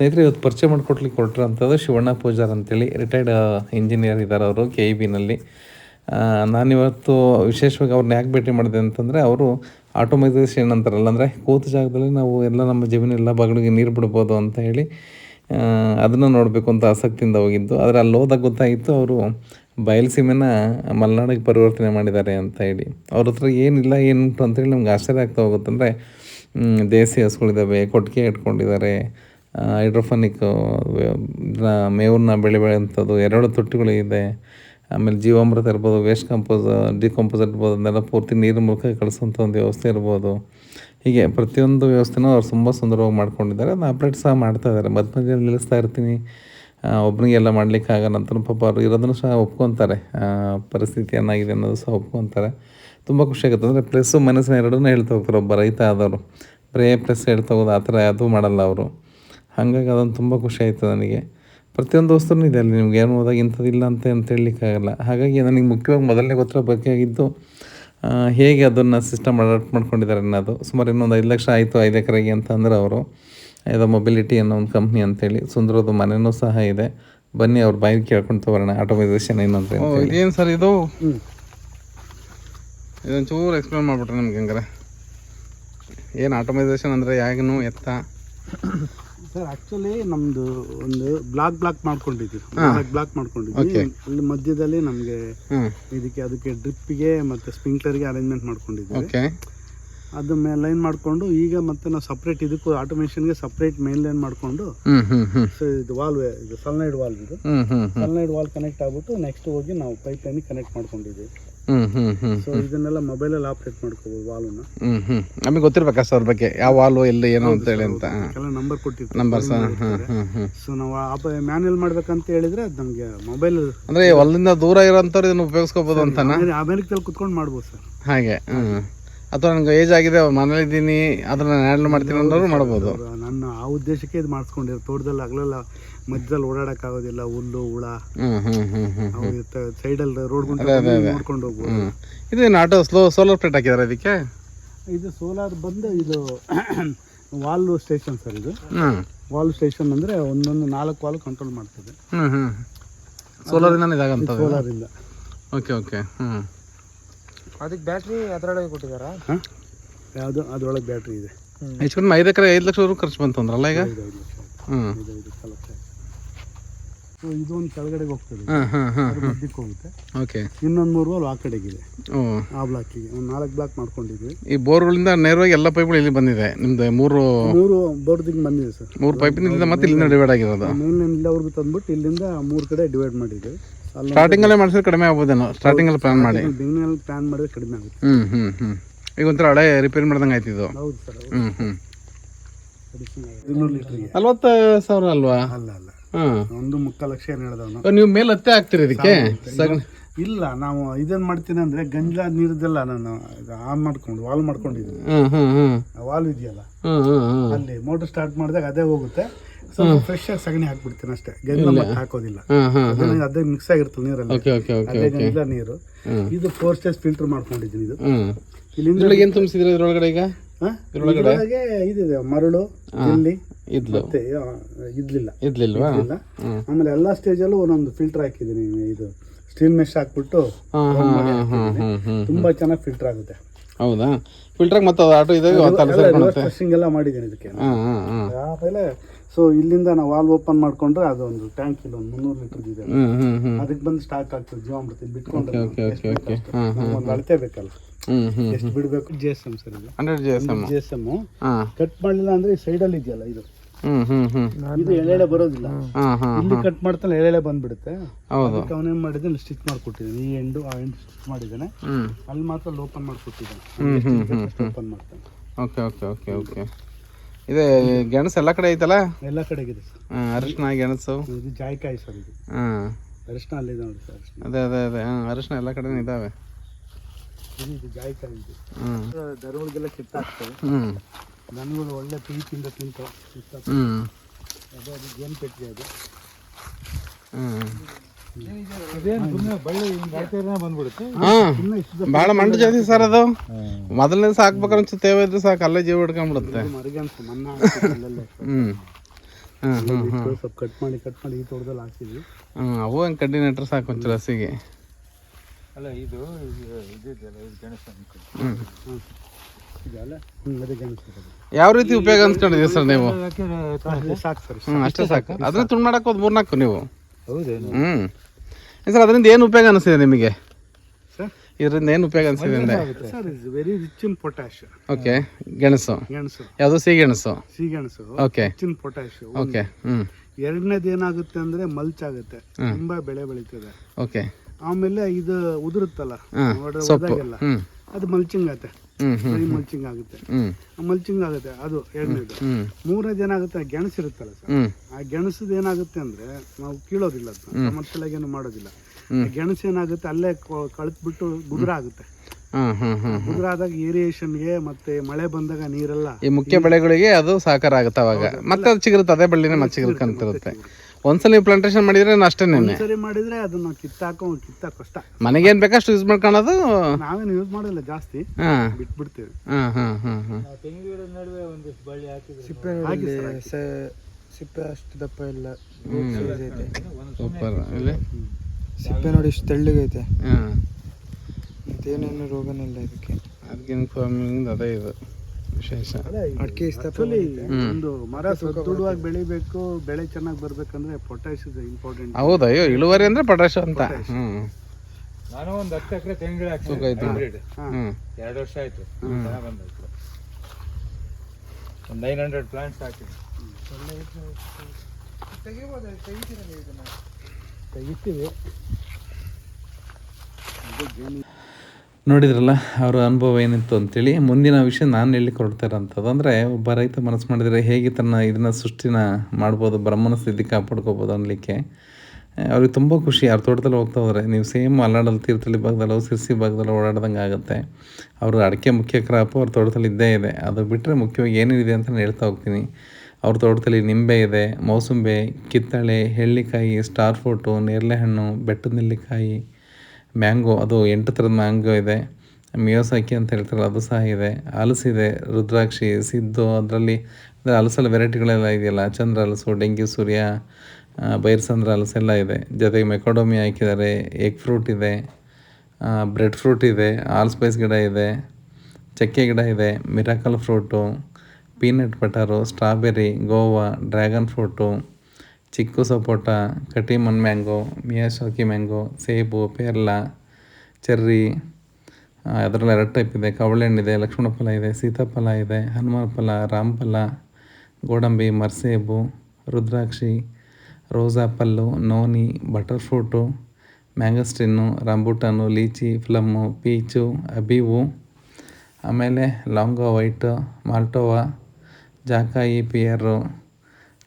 ಸ್ನೇಹಿತರೆ, ಇವತ್ತು ಪರಿಚಯ ಮಾಡಿಕೊಡ್ಲಿಕ್ಕೆ ಕೊಟ್ಟಿರೋಂಥದ್ದು ಶಿವಣ್ಣ ಪೂಜಾರ್ ಅಂತೇಳಿ ರಿಟೈರ್ಡ್ ಇಂಜಿನಿಯರ್ ಇದ್ದಾರೆ ಅವರು ಕೆ ಇ ಬಿನಲ್ಲಿ ನಾನಿವತ್ತು ವಿಶೇಷವಾಗಿ ಅವ್ರನ್ನ ಯಾಕೆ ಭೇಟಿ ಮಾಡಿದೆ ಅಂತಂದರೆ, ಅವರು ಆಟೋಮೈಸೇಷನ್ ಅಂತಾರಲ್ಲ, ಅಂದರೆ ಕೂತ ಜಾಗದಲ್ಲಿ ನಾವು ಎಲ್ಲ ನಮ್ಮ ಜಮೀನು, ಎಲ್ಲ ಬಗಳಿಗೆ ನೀರು ಬಿಡ್ಬೋದು ಅಂತ ಹೇಳಿ ಅದನ್ನು ನೋಡಬೇಕು ಅಂತ ಆಸಕ್ತಿಯಿಂದ ಹೋಗಿದ್ದು. ಆದರೆ ಅಲ್ಲಿ ಹೋದಾಗ ಗೊತ್ತಾಯಿತು, ಅವರು ಬಯಲುಸೀಮೆನ ಮಲೆನಾಡಿಗೆ ಪರಿವರ್ತನೆ ಮಾಡಿದ್ದಾರೆ ಅಂತ ಹೇಳಿ. ಅವ್ರ ಹತ್ರ ಏನಿಲ್ಲ, ಏನುಂಟು ಅಂತೇಳಿ ನಮ್ಗೆ ಆಶ್ಚರ್ಯ ಆಗ್ತಾ ಹೋಗುತ್ತಂದರೆ ದೇಸಿ ಹಸುಗಳಿದ್ದಾವೆ ಕೊಟ್ಟಿಗೆ ಇಟ್ಕೊಂಡಿದ್ದಾರೆ ಹೈಡ್ರೋಫೋನಿಕ್ ಮೇವನ್ನ ಬೆಳೆ ಬೆಳೆಯುವಂಥದ್ದು ಎರಡು ತೊಟ್ಟಿಗಳಿದೆ ಆಮೇಲೆ ಜೀವಾಮೃತ ಇರ್ಬೋದು, ವೇಸ್ಟ್ ಕಂಪೋಸ್, ಡಿಕಂಪೋಸ್ ಇರ್ಬೋದು, ಅದನ್ನೆಲ್ಲ ಪೂರ್ತಿ ನೀರಿನ ಮೂಲಕ ಕಳಿಸುವಂಥ ಒಂದು ವ್ಯವಸ್ಥೆ ಇರ್ಬೋದು. ಹೀಗೆ ಪ್ರತಿಯೊಂದು ವ್ಯವಸ್ಥೆನೂ ಅವ್ರು ತುಂಬ ಸುಂದರವಾಗಿ ಮಾಡ್ಕೊಂಡಿದ್ದಾರೆ. ಅದನ್ನ ಆಪ್ರೇಟ್ ಸಹ ಮಾಡ್ತಾ ಇದ್ದಾರೆ. ಮಧ್ಯ ನಿಲ್ಲಿಸ್ತಾ ಇರ್ತೀನಿ. ಒಬ್ಬನಿಗೆಲ್ಲ ಮಾಡ್ಲಿಕ್ಕೆ ಆಗಲ್ಲ ಅಂತ ಪಾಪ ಅವ್ರು ಇರೋದನ್ನು ಸಹ ಒಪ್ಕೊತಾರೆ. ಪರಿಸ್ಥಿತಿ ಏನಾಗಿದೆ ಅನ್ನೋದು ಸಹ ಒಪ್ಕೊತಾರೆ. ತುಂಬ ಖುಷಿ ಆಗುತ್ತೆ. ಅಂದರೆ ಪ್ಲಸ್ಸು ಮನಸ್ಸಿನ ಎರಡನ್ನೂ ಹೇಳ್ತಾ ಹೋಗ್ತಾರೆ ಒಬ್ಬ ರೈತ ಆದವರು. ಬರೀ ಪ್ಲಸ್ ಹೇಳ್ತಾ ಹೋಗೋದು ಆ ಥರ ಯಾವುದೂ ಮಾಡಲ್ಲ ಅವರು. ಹಾಗಾಗಿ ಅದೊಂದು ತುಂಬ ಖುಷಿ ಆಯಿತು ನನಗೆ. ಪ್ರತಿಯೊಂದು ವಸ್ತುನೂ ಇದೆ ಅಲ್ಲಿ ನಿಮ್ಗೆ. ಏನು ಹೋದಾಗ ಇಂಥದ್ದಿಲ್ಲ ಅಂತ ಅಂತ ಹೇಳಲಿಕ್ಕಾಗಲ್ಲ ಹಾಗಾಗಿ ನನಗೆ ಮುಖ್ಯವಾಗಿ ಮೊದಲನೇ ಗೊತ್ತಿರೋ ಬೇಕಾಗಿದ್ದು ಹೇಗೆ ಅದನ್ನು ಸಿಸ್ಟಮ್ ಅಡಾಪ್ಟ್ ಮಾಡ್ಕೊಂಡಿದ್ದಾರೆ ಅನ್ನೋದು. ಸುಮಾರು ಇನ್ನೊಂದು ಐದು ಲಕ್ಷ ಆಯಿತು ಐದು ಎಕರೆಗೆ ಅಂತ ಅಂದ್ರೆ ಅವರು ಇದು ಮೊಬಿಲಿಟಿ ಅನ್ನೋ ಒಂದು ಕಂಪ್ನಿ ಅಂತೇಳಿ. ಸುಂದರದ ಮನೆಯೂ ಸಹ ಇದೆ. ಬನ್ನಿ ಅವ್ರ ಬಾಯಿ ಕೇಳ್ಕೊಂಡು ತಗೋಣ ಆಟೋಮೈಸೇಷನ್ ಏನು ಅಂತ ಇದೇನು ಸರ್ ಇದು? ಇದೊಂದು ಚೂರು ಎಕ್ಸ್ಪ್ಲೇನ್ ಮಾಡಿಬಿಟ್ರೆ ನಮ್ಗೆ ಹಂಗಾರೆ. ಏನು ಆಟೋಮೈಸೇಷನ್ ಅಂದರೆ ಯಾಗನು ಎತ್ತ? ಸರ್ ಆಕ್ಚುಲಿ ನಮ್ದು ಒಂದು ಬ್ಲಾಕ್ ಬ್ಲಾಕ್ ಮಾಡ್ಕೊಂಡಿದ್ವಿ ಬ್ಲಾಕ್ ಬ್ಲಾಕ್ ಮಾಡ್ಕೊಂಡಿದ್ವಿ ಅಲ್ಲಿ ಮಧ್ಯದಲ್ಲಿ ನಮಗೆ ಇದಕ್ಕೆ ಅದಕ್ಕೆ ಡ್ರಿಪ್ಗೆ ಮತ್ತೆ ಸ್ಪ್ರಿಂಕ್ಲರ್ಗೆ ಅರೇಂಜ್ಮೆಂಟ್ ಮಾಡ್ಕೊಂಡಿದ್ವಿ ಓಕೆ ಅದು ಲೈನ್ ಮಾಡ್ಕೊಂಡು ಈಗ ಮತ್ತೆ ನಾವು ಸಪ್ರೇಟ್ ಇದಕ್ಕೂ ಆಟೋಮೇಷನ್ಗೆ ಸಪ್ರೇಟ್ ಮೇನ್ ಲೈನ್ ಮಾಡ್ಕೊಂಡು ಸೊ ಇದು ವಾಲ್ವ್ ಇದು ಸಲ್ನೈಡ್ ವಾಲ್ವ್ ಇದು. ಸಲ್ನೈಡ್ ವಾಲ್ ಕನೆಕ್ಟ್ ಆಗ್ಬಿಟ್ಟು ನೆಕ್ಸ್ಟ್ ಹೋಗಿ ನಾವು ಪೈಪ್ ಲೈನ್ ಕನೆಕ್ಟ್ ಹ್ಞೂ ಸೊ ಇದನ್ನೆಲ್ಲ ಮೊಬೈಲಲ್ಲಿ ಆಪರೇಟ್ ಮಾಡ್ಕೋಬೋದು ವಾಲ್ವ್ನ ಹ್ಮ್ ಹ್ಮ್. ನಮಗೆ ಗೊತ್ತಿರ್ಬೇಕಾ ಸರ್ ಬಗ್ಗೆ? ಯಾವ ವಾಲು ಎಲ್ಲಿ ಏನು ಅಂತ? ಎಲ್ಲ ನಂಬರ್ ಕೊಟ್ಟಿರ್ತೀವಿ ನಂಬರ್ ಸರ್ ಸೊ ನಾವು ಮ್ಯಾನ್ಯಲ್ ಮಾಡ್ಬೇಕಂತ ಹೇಳಿದ್ರೆ ಅದು ನಮಗೆ ಮೊಬೈಲ್ ಅಂದ್ರೆ ಹೊಲದಿಂದ ದೂರ ಇರೋಂಥವ್ರು ಇದನ್ನು ಉಪಯೋಗಿಸ್ಕೋಬಹುದು ಅಂತನಾ? ಅಮೆರಿಕದಲ್ಲಿ ಕುತ್ಕೊಂಡು ಮಾಡ್ಬೋದು ಸರ್. ಹಾಗೆ ಹ್ಞೂ ಅಥವಾ ನನಗೆ ಏಜ್ ಆಗಿದೆ ಮನೇಲಿದ್ದೀನಿ ಅದನ್ನು ಹ್ಯಾಂಡಲ್ ಮಾಡ್ತೀನಿ ಅನ್ನೋರು ಮಾಡ್ಬೋದು. ನನ್ನ ಆ ಉದ್ದೇಶಕ್ಕೆ ಇದು ಮಾಡಿಸ್ಕೊಂಡಿರೋ ತೋಟದಲ್ಲಿ ಹಗಲೆಲ್ಲ ಮಧ್ಯದಲ್ಲಿ ಓಡಾಡೋಕ್ಕಾಗೋದಿಲ್ಲ ಹುಲ್ಲು ಹುಳ. ಹ್ಞೂ ಹ್ಞೂ ಹ್ಞೂ ಹ್ಞೂ ಅವು ಇರ್ತವೆ ಸೈಡಲ್ಲಿ ರೋಡ್ ನೋಡ್ಕೊಂಡು ಹೋಗ್ಬೋದು. ಇದೇನು ಆಟೋ ಸ್ಲೋ ಸೋಲಾರ್ ಪ್ಲೇಟ್ ಹಾಕಿದ್ದಾರೆ ಅದಕ್ಕೆ ಇದು ಸೋಲಾರ್ ಬಂದು ಇದು ವಾಲ್ವ್ ಸ್ಟೇಷನ್ ಸರ್ ಇದು. ಹ್ಞೂ ವಾಲ್ವ್ ಸ್ಟೇಷನ್ ಅಂದರೆ ಒಂದೊಂದು ನಾಲ್ಕು ವಾಲ್ ಕಂಟ್ರೋಲ್ ಮಾಡ್ತದೆ. ಹ್ಞೂ ಹ್ಞೂ ಸೋಲಾರಿಂದ ಸೋಲಾರಿಂದ ಓಕೆ ಓಕೆ ಹ್ಞೂ ಅದಕ್ಕೆ ಬ್ಯಾಟ್ರಿ ಅದರೊಳಗೆ ಕೊಟ್ಟಿದ್ದಾರಾ? ಹಾಂ? ಯಾವುದು? ಅದರೊಳಗೆ ಬ್ಯಾಟ್ರಿ ಇದೆ. ಹೆಚ್ಚು ಕಡಿಮೆ ಐದು ಎಕರೆ ಐದು ಲಕ್ಷವರೆಗೂ ಖರ್ಚು ಬಂತು ಅಂದ್ರಲ್ಲ ಈಗ? ಐದು ಐದು ಲಕ್ಷ. ಹ್ಞೂ ಐದು ಐದು ಲಕ್ಷ ಸೊ ಇದು ಒಂದು ಕೆಳಗಡೆಗೆ ಹೋಗ್ತದೆ. ಹಾಂ ಹಾಂ ಹಾಂ ಅದ್ರ ಮಧ್ಯಕ್ಕೆ ಹೋಗುತ್ತೆ. ಓಕೆ. ಇನ್ನೊಂದು ಮೂರು ವಾಲ್ ಆ ಕಡೆಗಿದೆ. ಓ. ಆ ಬ್ಲಾಕಿಗೆ ಒಂದು ನಾಲ್ಕು ಬ್ಲಾಕ್ ಮಾಡ್ಕೊಂಡಿದ್ವಿ ಈ ಬೋರ್ಗಳಿಂದ ನೇರವಾಗಿ ಎಲ್ಲ ಪೈಪ್ಗಳು ಇಲ್ಲಿ ಬಂದಿದೆ. ನಿಮ್ದು ಮೂರು ಮೂರು ಬೋರ್ದಿಗೆ ಬಂದಿದೆ ಸರ್. ಮೂರು ಪೈಪಿನಿಂದ ಮತ್ತೆ ಇಲ್ಲಿಂದ ಡಿವೈಡ್ ಆಗಿರೋದು. ಮೇನ್ ಅವ್ರಿಗೆ ತಂದ್ಬಿಟ್ಟು ಇಲ್ಲಿಂದ ಮೂರು ಕಡೆ ಡಿವೈಡ್ ಮಾಡಿದ್ವಿ ಸ್ಟಾರ್ಟಿಂಗಲ್ಲೇ ಮಾಡಿಸಿದ್ರೆ ಕಡಿಮೆ ಆಗ್ಬೋದೇನೋ? ಸ್ಟಾರ್ಟಿಂಗಲ್ಲಿ ಪ್ಲಾನ್ ಮಾಡಿ. ಬೆಂಗಳೂರಲ್ಲಿ ಪ್ಲಾನ್ ಮಾಡಿದ್ರೆ ಕಡಿಮೆ ಆಗುತ್ತೆ. ಹ್ಮ್ ಹ್ಮ್ ಹ್ಮ್. ಈಗ ಒಂಥರ ಹಳೆ ರಿಪೇರಿ ಮಾಡ್ದಂಗೆ ಆಯ್ತು ಇದು. ಹೌದು ಸರ್ ಹ್ಞೂ ಹ್ಞೂ ಇನ್ನೂರು ಲೀಟ್ರಿಗೆ ನಲ್ವತ್ತು ಸಾವಿರ ಅಲ್ವಾ? ಅಲ್ಲ ಅಲ್ಲ. ಹಾಂ. ಒಂದು ಮುಕ್ಕ ಲಕ್ಷ ಏನು ಹೇಳ್ದವನು? ನೀವು ಮೇಲೆ ಹತ್ತೆ ಹಾಕ್ತೀರಿ ಇದಕ್ಕೆ? ಸಗಣಿ ಇಲ್ಲ ನಾವು ಇದನ್ನ ಮಾಡ್ತೀನಿ ಅಂದ್ರೆ ಗಂಜಲ ನೀರದೆಲ್ಲ ನಾನು ಇದು ಆನ್ ಮಾಡ್ಕೊಂಡು ವಾಲ್ ಮಾಡ್ಕೊಂಡಿದ್ದೀನಿ. ಹ್ಞೂ ವಾಲ್ ಇದೆಯಲ್ಲ? ಅಲ್ಲಿ ಮೋಟರ್ ಸ್ಟಾರ್ಟ್ ಮಾಡಿದಾಗ ಅದೇ ಹೋಗುತ್ತೆ. ಫ್ರೆಶ್ ಆಗಿ ಸಗಣಿ ಹಾಕ್ಬಿಡ್ತೀನಿ ಅಷ್ಟೇ. ಗಂಜಲ ಮತ್ತೆ ಹಾಕೋದಿಲ್ಲ. ನನಗೆ ಅದೇ ಮಿಕ್ಸ್ ಆಗಿರ್ತದೆ ನೀರಲ್ಲಿ. ಅದೇ ಗಂಜಲ ನೀರು. ಇದು ಫೋರ್ ಸ್ಟೇಜ್ ಫಿಲ್ಟರ್ ಮಾಡ್ಕೊಂಡಿದ್ದೀನಿ ಇದು. ಇಲ್ಲಿಂದ ಏನು ತುಂಬಿಸಿದ್ರೆ ಇದ್ರೊಳಗಡೆ ಈಗ? ಇದ್ರೊಳಗೆ ಇದಿದೆ ಮರಳು ಇಲ್ಲಿ ಮತ್ತೆ ಇದ್ಲಿಲ್ಲ. ಇದ್ಲಿಲ್ಲ. ಆಮೇಲೆ ಎಲ್ಲಾ ಸ್ಟೇಜಲ್ಲೂ ಒಂದೊಂದು ಫಿಲ್ಟರ್ ಹಾಕಿದ್ದೀನಿ. ಇದು ಸ್ಟೀಲ್ ಮೆಶ್ ಹಾಕ್ಬಿಟ್ಟು ತುಂಬಾ ಚೆನ್ನಾಗಿ ಫಿಲ್ಟರ್ ಆಗುತ್ತೆ. ಹೌದಾ? ಫಿಲ್ಟರ್ ಮತ್ತೆ ಆಟೋ ಇದೆ ಎಲ್ಲ ಮಾಡಿದ್ದೀನಿ ಇದಕ್ಕೆ. ಆಮೇಲೆ ಸೊ ಇಲ್ಲಿಂದ ನಾವು ವಾಲ್ ಓಪನ್ ಮಾಡ್ಕೊಂಡ್ರೆ ಅದೊಂದು ಟ್ಯಾಂಕ್ ಇಲ್ಲ ಒಂದು ಮುನ್ನೂರು ಲೀಟರ್ ಇದೆ ಅದಕ್ಕೆ ಬಂದು ಸ್ಟಾಕ್ ಆಗ್ತದೆ ಜೀವಾಮೃತ ಬಿಟ್ಕೊಂಡ್ರೆ ಒಂದು ಅಳತೆ ಬೇಕಲ್ಲ ಎಷ್ಟು ಬಿಡಬೇಕು? G S M sir G S M cut ಮಾಡಲಿಲ್ಲ ಅಂದ್ರೆ ಸೈಡ್ ಅಲ್ಲಿ ಇದೆಯಲ್ಲ ಇದು. ಇದು ಎಳೆಳೆ ಬರೋದಿಲ್ಲ. ಇಲ್ಲಿ ಕಟ್ ಮಾಡ್ತಾನೆ ಎಳೆ ಬಂದ್ಬಿಡುತ್ತೆ. ಅದಕ್ಕೆ ಅವನೇನ್ ಮಾಡಿದ್ದಾನೆ? ಸ್ಟಿಚ್ ಮಾಡ್ಕೊಟ್ಟಿದ್ದಾನೆ. ಈ ಎಂಡು ಆ ಎಂಡ್ ಸ್ಟಿಚ್ ಮಾಡಿದ್ದಾನೆ. ಅಲ್ಲಿ ಮಾತ್ರ ಓಪನ್ ಮಾಡ್ಕೊಟ್ಟಿದ್ದಾನೆ. ಓಪನ್ ಮಾಡ್ತಾನೆ. ಓಕೆ ಓಕೆ ಓಕೆ ಓಕೆ ಇದೆ ಗೆಣಸು ಎಲ್ಲ ಕಡೆ ಐತಲ್ಲ? ಎಲ್ಲ ಕಡೆಗಿದೆ ಸರ್. ಹಾಂ ಅರಿಶಿನ ಗೆಣಸು. ಇದು ಜಾಯಿಕಾಯಿ ಸರ್ ಇದು. ಹಾಂ. ಅರಿಶಿನ ಅಲ್ಲಿದೆ ನೋಡಿ ಸರ್ ಅರಿಶಿನ ಅದೇ ಅದೇ ಅದೇ. ಹಾಂ ಅರಿಶಿನ ಎಲ್ಲ ಕಡೆ ಇದ್ದಾವೆ ಇದು ಇದು ಜಾಯಿಕಾಯಿ ಇದು. ಹ್ಞೂ ದನಗಳಿಗೆಲ್ಲ ಕಿತ್ತಾಕ್ತವೆ ಹ್ಞೂ ದನಗಳು ಒಳ್ಳೆ ಪ್ರೀತಿಯಿಂದ ತಿಂತ ಕಿತ್ತಾಕ್- ಹ್ಞೂ ಅದು ಅದು ಜೇನು ಪೆಟ್ಟಿಗೆ ಅದು. ಹ್ಞೂ ಬಳ್ಳಿ ಮಂಡ ಜಾತಿ ಭಾಳ ಮಂಡು ಜಾಸ್ತಿ ಸರ್ ಅದು. ಮೊದಲನೇ ಸಾಕ್ಬೇಕಾದ್ರೆ ಒಂಚೂರು ತೇವ ಇದ್ರೆ ಸಾಕು ಅಲ್ಲೇ ಜೀವ ಹಿಡ್ಕೊಂಡ್ಬಿಡುತ್ತೆ ಸ್ವಲ್ಪ ಕಟ್ ಮಾಡಿ ಕಟ್ ಮಾಡಿ ಈ ತೋಟದಲ್ಲಿ ಹಾಕ್ತಿದ್ವಿ ಹಾಂ ಅವು ಹಂಗೆ ಕಡ್ಡಿ ನೆಟ್ರೆ ಸಾಕು ಒಂಚೂರು ಹಸಿಗೆ. ಅಲ್ಲ ಇದು ಯಾವ ರೀತಿ ಉಪಯೋಗ ಅನ್ಸ್ಕೊಂಡಿದ್ದೀವಿ ಸರ್ ನೀವು? ಸಾಕು ಸರ್ ಅಷ್ಟೇ ಸಾಕು. ಅದನ್ನ ತುಂಡು ಮಾಡಕ್ಕೆ ಹೋದ್ ಮೂರ್ನಾಲ್ಕು ನೀವು. ಹೌದೇನು? ಹ್ಞೂ ಸರ್ ಅದರಿಂದ ಏನು ಉಪಯೋಗ ಅನಿಸ್ತಿದೆ ನಿಮಗೆ? ಸರ್? ಇದರಿಂದ ಏನು ಉಪಯೋಗ ಅನಿಸ್ತಿದೆ ಅಂದ್ರೆ? Sir is very rich in potash okay ಗೆಣಸು. ಗೆಣಸು. ಯಾವುದು? ಸಿಹಿಗೆಣಸು ಸಿಹಿಗೆಣಸು okay. Rich in potash okay ಹ್ಞೂ ಎರಡನೇದು ಏನಾಗುತ್ತೆ ಅಂದ್ರೆ ಮಲ್ಚ್ ಆಗುತ್ತೆ ತುಂಬಾ ಬೆಳೆ ಬೆಳೀತದೆ. ಓಕೆ. ಆಮೇಲೆ ಇದು ಉದುರುತ್ತಲ್ಲ ಸೊಪ್ಪು. ಅದು ಮಲ್ಚಿಂಗ್ ಆಗುತ್ತೆ. ಬರೀ ಮಲ್ಚಿಂಗ್ ಆಗುತ್ತೆ. ಮಲ್ಚಿಂಗ್ ಆಗುತ್ತೆ ಅದು ಎರಡನೇದು. ಮೂರನೇ ಮೂರನೇದು ಆಗುತ್ತೆ ಗೆಣಸು ಇರುತ್ತಲ್ಲ ಸರ್? ಆ ಗೆಣಸದ ಏನಾಗುತ್ತೆ ಅಂದ್ರೆ ನಾವು ಕೀಳೋದಿಲ್ಲ ಕಮರ್ಷಿಯಲ್ ಆಗಿ ಏನು ಮಾಡೋದಿಲ್ಲ. ಗೆಣಸು ಏನಾಗುತ್ತೆ ಅಲ್ಲೇ ಕಳಿಸ್ಬಿಟ್ಟು ಗುದ್ರ ಆಗುತ್ತೆ. ಗುದ್ರ ಆದಾಗ ಏರಿಯೇಷನ್ಗೆ ಮತ್ತೆ ಮಳೆ ಬಂದಾಗ ನೀರೆಲ್ಲ ಈ ಮುಖ್ಯ ಬೆಳೆಗಳಿಗೆ ಅದು ಸಹಕಾರ ಆಗುತ್ತೆ ಅವಾಗ. ಮತ್ತೆ ಅದು ಚಿಗುರುತ್ತೆ ಅದೇ ಬಳ್ಳಿನೇ ಮತ್ತೆ ಚಿಗುರ್ಕಂತಿರುತ್ತೆ ಒಂದ್ಸಲ ನೀವು ಪ್ಲಾಂಟೇಶನ್ ಮಾಡಿದ್ರೆ ಅಷ್ಟೇ ನೆನ್ನೆ. ಸರಿ ಮಾಡಿದ್ರೆ ಅದನ್ನ ಕಿತ್ತಾಕೋ ಕಿತ್ತಾಕ ಕಷ್ಟ. ಮನೆಗೇನು ಬೇಕಷ್ಟು ಯೂಸ್ ಮಾಡ್ಕೊಳ್ಳೋದು ನಾವೇನು ಯೂಸ್ ಮಾಡೋದಿಲ್ಲ ಜಾಸ್ತಿ. ಹಾಂ. ಬಿಟ್ಬಿಡ್ತೇವೆ. ಹಾಂ ಹಾಂ ಹಾಂ ಹಾಂ. ತೆಂಗಿನ ಗಿಡದ ನಡುವೆ ಒಂದಿಷ್ಟು ಬಳ್ಳಿ ಹಾಕಿದ್ರೆ ಸಿಪ್ಪೆ ನೋಡಿ ಸ- ಸಿಪ್ಪೆ ಅಷ್ಟು ದಪ್ಪ ಇಲ್ಲ. ಐತೆ ಸೂಪರ್ ಇಲ್ಲಿ ಸಿಪ್ಪೆ ನೋಡಿ ಇಷ್ಟು ತೆಳ್ಳಗೈತೆ ಹಾಂ. ಮತ್ತೇನೇನು ರೋಗನೇ ಇಲ್ಲ ಇದಕ್ಕೆ. ಆರ್ಗ್ಯಾನಿಕ್ ಫಾರ್ಮಿಂಗ್ ಅದೇ ಇದು. ವಿಶೇಷ. ಅಡಿಕೆ ಒಂದು ಮರ ಸದೃಢವಾಗಿ ಬೆಳಿಬೇಕು ಬೆಳೆ ಚೆನ್ನಾಗಿ ಬರ್ಬೇಕಂದ್ರೆ ಪೊಟ್ಯಾಶ್ ಇಸ್ ಇಂಪಾರ್ಟೆಂಟ್ ಹೌದು ಅಯ್ಯೋ ಇಳುವರಿ ಅಂದ್ರೆ ಪೊಟ್ಯಾಶ್ ಅಂತ. ಹ್ಞೂ ನಾನು ಒಂದು ಹತ್ತು ಎಕರೆ ತೆಂಗಿನ ಹ್ಞೂ ಎರಡು ವರ್ಷ ಆಯ್ತು. ಚೆನ್ನಾಗಿ ಬಂದೈತೆ ಒಂದು ನೈನ್ ಹಂಡ್ರೆಡ್ ಪ್ಲಾಂಟ್ಸ್ ತೆಗಿತೀನಿ ತೆಗಿತೀವಿ. ನೋಡಿದ್ರಲ್ಲ, ಅವರ ಅನುಭವ ಏನಿತ್ತು ಅಂತೇಳಿ, ಮುಂದಿನ ವಿಷಯ ನಾನು ಹೇಳಿ ಕೊಡ್ತಾರಂಥದ್ದು ಅಂದರೆ, ಒಬ್ಬ ರೈತ ಮನಸ್ಸು ಮಾಡಿದರೆ ಹೇಗೆ ತನ್ನ ಇದನ್ನ ಸೃಷ್ಟಿನ ಮಾಡ್ಬೋದು, ಬ್ರಹ್ಮನ ಸ್ಥಿತಿ ಕಾಪಾಡ್ಕೋಬೋದು ಅನ್ನಲಿಕ್ಕೆ ಅವ್ರಿಗೆ ತುಂಬ ಖುಷಿ. ಅವ್ರ ತೋಟದಲ್ಲಿ ಹೋಗ್ತಾ ಹೋದರೆ, ನೀವು ಸೇಮ್ ಅಲ್ಲಾಡಲ್ಲಿ ತೀರ್ಥಳ್ಳಿ ಭಾಗದಲ್ಲೋ, ಸಿರ್ಸಿ ಭಾಗದಲ್ಲೋ ಓಡಾಡ್ದಂಗೆ ಆಗುತ್ತೆ. ಅವರು ಅಡಿಕೆ ಮುಖ್ಯ ಕ್ರಾಪು ಅವ್ರ ತೋಟದಲ್ಲಿ ಇದ್ದೇ ಇದೆ. ಅದು ಬಿಟ್ಟರೆ ಮುಖ್ಯವಾಗಿ ಏನೇನಿದೆ ಅಂತ ನಾನು ಹೇಳ್ತಾ ಹೋಗ್ತೀನಿ. ಅವ್ರ ತೋಟದಲ್ಲಿ ನಿಂಬೆ ಇದೆ, ಮೌಸಂಬೆ, ಕಿತ್ತಳೆ, ಹೆಳ್ಳಿಕಾಯಿ, ಸ್ಟಾರ್ ಫ್ರೂಟು ನೇರಳೆಹಣ್ಣು ಬೆಟ್ಟದ ನೆಲ್ಲಿಕಾಯಿ ಮ್ಯಾಂಗೋ ಅದು ಎಂಟು ಥರದ ಮ್ಯಾಂಗೋ ಇದೆ. ಮಿಯೋಸಾಕಿ ಅಂತ ಹೇಳ್ತಾರಲ್ಲ, ಅದು ಸಹ ಇದೆ. ಹಲಸಿದೆ ರುದ್ರಾಕ್ಷಿ, ಸಿದ್ದು, ಅದರಲ್ಲಿ ಅಂದರೆ ಹಲಸಲ್ಲಿ ವೆರೈಟಿಗಳೆಲ್ಲ ಇದೆಯಲ್ಲ ಚಂದ್ರ ಹಲಸು ಡೆಂಗ್ಯೂ, ಸೂರ್ಯ ಬೈರ್ ಬೈರ್ಸಂದ್ರ ಹಲಸು ಎಲ್ಲ ಇದೆ. ಜೊತೆಗೆ ಮೆಕೊಡೋಮಿ ಹಾಕಿದ್ದಾರೆ, ಎಗ್ ಫ್ರೂಟ್ ಇದೆ ಬ್ರೆಡ್ ಫ್ರೂಟ್ ಇದೆ ಆಲ್ ಸ್ಪೈಸ್ ಗಿಡ ಇದೆ, ಚಕ್ಕೆ ಗಿಡ ಇದೆ, miracle fruit, peanut butter, strawberry, guava, dragon fruit chikoo sapota Katimon mango Miyazaki mango, ಸೇಬು, ಪೇರ್ಲ, ಚೆರ್ರಿ ಅದರಲ್ಲಿ ಎರಡು ಟೈಪ್ ಇದೆ. ಕವಳೆಹಣ್ಣಿದೆ ಲಕ್ಷ್ಮಣ ಫಲ ಇದೆ, ಸೀತಾಫಲ ಇದೆ ಹನುಮಾನ್ ಫಲ ರಾಮಫಲ, ಗೋಡಂಬಿ, ಮರ್ಸೇಬು, ರುದ್ರಾಕ್ಷಿ rose apple noni, butter fruit mangosteen rambutan lychee plum peach, abiu, ಆಮೇಲೆ ಲಾಂಗೋ ವೈಟು, ಮಾಲ್ಟೋವಾ, ಜಾಕಾಯಿ, ಪಿಯರು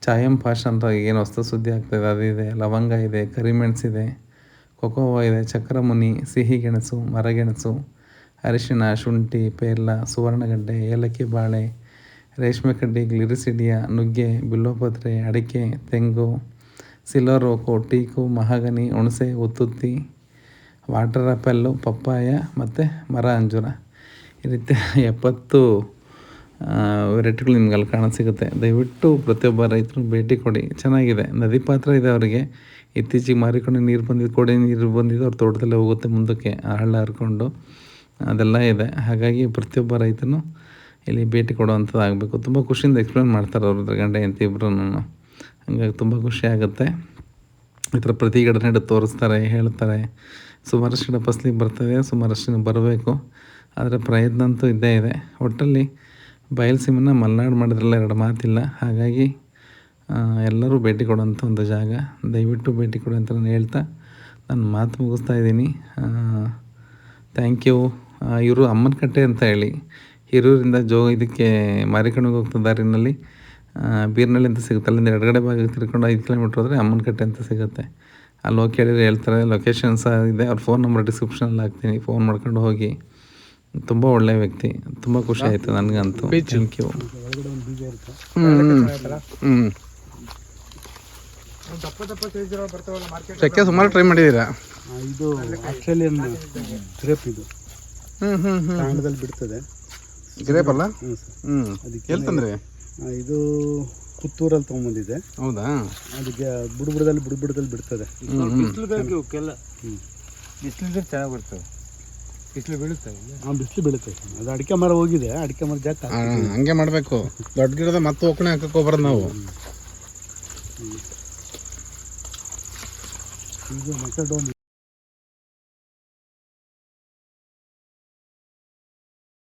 ಚಾಯಂ ಪಾಶ್ ಅಂತ ಏನು ಹೊಸ್ತು ಸುದ್ದಿ ಆಗ್ತಾಯಿದೆ ಅದು ಇದೆ, ಲವಂಗ ಇದೆ ಕರಿಮೆಣಸಿದೆ ಕೊಕೋವಾ ಇದೆ, ಚಕ್ರಮುನಿ, ಸಿಹಿ ಗೆಣಸು ಮರಗೆಣಸು ಅರಿಶಿನ ಶುಂಠಿ, ಪೇರ್ಲ, ಸುವರ್ಣಗಡ್ಡೆ, ಏಲಕ್ಕಿ ಬಾಳೆ, ರೇಷ್ಮೆ ಕಡ್ಡಿ, ಗ್ಲಿರಿಸಿಡಿಯ, ನುಗ್ಗೆ, ಬಿಲ್ಲೋಪತ್ರೆ, ಅಡಿಕೆ, ತೆಂಗು, ಸಿಲ್ವರ್ ಓಕು ಟೀಕು, ಮಹಾಗನಿ, ಹುಣಸೆ, ಉತ್ತುತ್ತಿ, ವಾಟರ್ ಆ್ಯಪಲ್ಲು ಪಪ್ಪಾಯ ಮತ್ತು ಮರ ಅಂಜೂರ. ಈ ರೀತಿ ಎಪ್ಪತ್ತು ವೆರೈಟಿಗಳು ನಿಮ್ಗೆ ಅಲ್ಲಿ ಕಾಣ ಸಿಗುತ್ತೆ. ದಯವಿಟ್ಟು ಪ್ರತಿಯೊಬ್ಬ ರೈತರು ಭೇಟಿ ಕೊಡಿ. ಚೆನ್ನಾಗಿದೆ. ನದಿ ಪಾತ್ರ ಇದೆ ಅವರಿಗೆ. ಇತ್ತೀಚೆಗೆ ಮಾರಿಕೊಂಡು ನೀರು ಬಂದಿದ್ದು ಕೊಡಿ ನೀರು ಬಂದಿದ್ದು ಅವ್ರ ತೋಟದಲ್ಲೇ ಹೋಗುತ್ತೆ ಮುಂದಕ್ಕೆ. ಹಳ್ಳ ಹರ್ಕೊಂಡು ಅದೆಲ್ಲ ಇದೆ. ಹಾಗಾಗಿ ಪ್ರತಿಯೊಬ್ಬ ರೈತನು ಇಲ್ಲಿ ಭೇಟಿ ಕೊಡುವಂಥದ್ದು ಆಗಬೇಕು ತುಂಬ ಖುಷಿಯಿಂದ ಎಕ್ಸ್ಪ್ಲೇನ್ ಮಾಡ್ತಾರೆ ಅವ್ರ ಗಂಡ, ಹೆಂಡತಿ ಇಬ್ಬರೂ ಹಂಗಾಗಿ ತುಂಬ ಖುಷಿ ಆಗುತ್ತೆ. ಈ ಥರ ಪ್ರತಿ ಗಿಡ ತೋರಿಸ್ತಾರೆ, ಹೇಳ್ತಾರೆ. ಸುಮಾರಷ್ಟು ಗಿಡ ಫಸ್ಲಿಗೆ ಬರ್ತದೆ ಸುಮಾರಷ್ಟು ಬರಬೇಕು. ಆದರೆ ಪ್ರಯತ್ನ ಅಂತೂ ಇದ್ದೇ ಇದೆ. ಒಟ್ಟಲ್ಲಿ ಬಯಲುಸೀಮೆನ ಮಲೆನಾಡು ಮಾಡಿದ್ರಲ್ಲ ಎರಡು ಮಾತಿಲ್ಲ. ಹಾಗಾಗಿ ಎಲ್ಲರೂ ಭೇಟಿ ಕೊಡುವಂಥ ಒಂದು ಜಾಗ. ದಯವಿಟ್ಟು ಭೇಟಿ ಕೊಡಿ ಅಂತ ನಾನು ಹೇಳ್ತಾ, ನಾನು ಮಾತು ಮುಗಿಸ್ತಾ ಇದ್ದೀನಿ. ಥ್ಯಾಂಕ್ ಯು ಇವರು ಅಮ್ಮನಕಟ್ಟೆ ಅಂತ ಹೇಳಿ, ಹಿರೂರಿಂದ ಜೋ ಇದಕ್ಕೆ ಮಾರಿಕಣಿಗೆ ಹೋಗ್ತಾ ದಾರಿನಲ್ಲಿ ಬೀರ್ನಲ್ಲಿ ಅಂತ ಸಿಗುತ್ತೆ. ಅಲ್ಲಿಂದ ಎಡಗಡೆ ಭಾಗ ತಿರ್ಕೊಂಡು ಐದು ಕಿಲೋಮೀಟ್ರ್ ಹೋದರೆ ಅಮ್ಮನಕಟ್ಟೆ ಅಂತ ಸಿಗುತ್ತೆ. ಅಲ್ಲಿ ಹೋಗಿ ಕೇಳಿದ್ರೆ ಹೇಳ್ತಾರೆ ಲೊಕೇಶನ್ ಸಹ ಇದೆ. ಅವ್ರ ಫೋನ್ ನಂಬರ್ ಡಿಸ್ಕ್ರಿಪ್ಷನಲ್ಲಿ ಹಾಕ್ತೀನಿ. ಫೋನ್ ಮಾಡ್ಕೊಂಡು ಹೋಗಿ. ತುಂಬ ಒಳ್ಳೆ ವ್ಯಕ್ತಿ. ತುಂಬ ಖುಷಿ ಆಯ್ತು ನನಗಂತೂ. ಥ್ಯಾಂಕ್ ಯು ಒಂದು ಬೀಜ ಇರುತ್ತೆ ಹ್ಞೂ ಹ್ಞೂ ದಪ್ಪ ದಪ್ಪ ಸೈಜ್ ಬರ್ತಾವಲ್ಲ ಮಾರ್ಕೆಟ್ ಚಕ್ಕೆ ಸುಮಾರು ಟ್ರೈ ಮಾಡಿದ್ದೀರಾ ಇದು ಆಸ್ಟ್ರೇಲಿಯನ್ ಗ್ರೇಪ್ ಇದು. ಹ್ಞೂ ಹ್ಞೂ ಹ್ಞೂ ಕಾಂಡದಲ್ಲಿ ಬಿಡ್ತದೆ. ಗ್ರೇಪ್ ಅಲ್ಲ? ಹ್ಞೂ ಹ್ಞೂ ಅದಕ್ಕೆ ಎಲ್ಲಿ ತಂದ್ರೆ? ಇದು ಪುತ್ತೂರಲ್ಲಿ ತೊಗೊಂಬಂದಿದೆ ಹೌದಾ? ಅದಕ್ಕೆ ಬುಡ್ಬುಡದಲ್ಲಿ ಬುಡ್ಬುಡದಲ್ಲಿ ಬುಡ ಬುಡದಲ್ಲಿ ಬಿಡ್ತದೆ ಬಿಸಿಲು ಬೇಕು ಕೆಲ ಬಿಸಿಲಿದ್ರೆ ಚೆನ್ನಾಗಿ ಬರ್ತವೆ ಬಿಸಿಲು ಬೀಳುತ್ತೆ ಹಾಂ ಆ ಬಿಸಿಲು ಬೀಳುತ್ತೆ. ಅದು ಅಡಿಕೆ ಮರ ಹೋಗಿದೆ ಅಡಿಕೆ ಮರ ಜಾಸ್ತಿ ಆ, ಹಂಗೆ ಮಾಡಬೇಕು. ದೊಡ್ಡ ಗಿಡದ ಮತ್ತೆ ಒಕ್ಕಣೆ ಹಾಕಕ್ಕೆ ಹೋಗ್ಬಾರ್ದು ನಾವು. ಈಗ ಮೆಥಡೋನ್